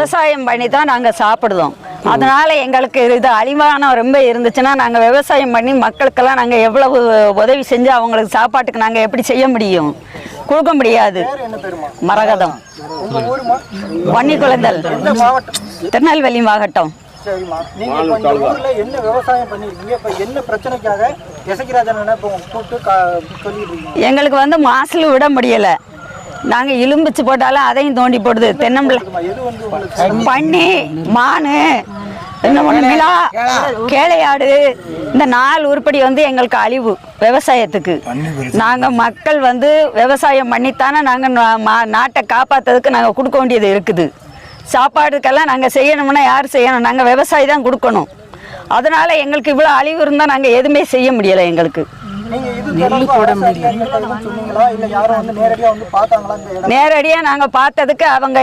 விவசாயம் பண்ணி தான் நாங்கள் சாப்பிடுதோம். அதனால எங்களுக்கு இது அழிவான ரொம்ப இருந்துச்சுன்னா நாங்கள் விவசாயம் பண்ணி மக்களுக்கெல்லாம் நாங்கள் எவ்வளவு உதவி செஞ்சு அவங்களுக்கு சாப்பாட்டுக்கு நாங்கள் எப்படி செய்ய முடியும்? கொடுக்க முடியாது. பேர் என்ன பேருமா மரகதம் எந்த மாவட்டம் திருநெல்வேலி மாவட்டம் எங்களுக்கு வந்து மாசில் விட முடியலை. நாங்கள் இலும்பிச்சு போட்டாலும் அதையும் தோண்டி போடுது. தென்னம்பிள்ளை. பன்னி மானு என்ன மிளா கேளையாடு. இந்த நாலு உருப்படி வந்து எங்களுக்கு அழிவு விவசாயத்துக்கு. நாங்கள் மக்கள் வந்து விவசாயம் பண்ணித்தானே நாங்கள் நாட்டை காப்பாற்றுறதுக்கு நாங்கள் கொடுக்க வேண்டியது இருக்குது. சாப்பாடுக்கெல்லாம் நாங்கள் செய்யணும்னா யார் செய்யணும்? நாங்கள் விவசாயி தான் கொடுக்கணும். அதனால எங்களுக்கு இவ்வளோ அழிவு இருந்தால் நாங்கள் எதுவுமே செய்ய முடியலை எங்களுக்கு. நீங்க இடம்? நேரடியாக நாங்கள் பார்த்ததுக்கு அவங்க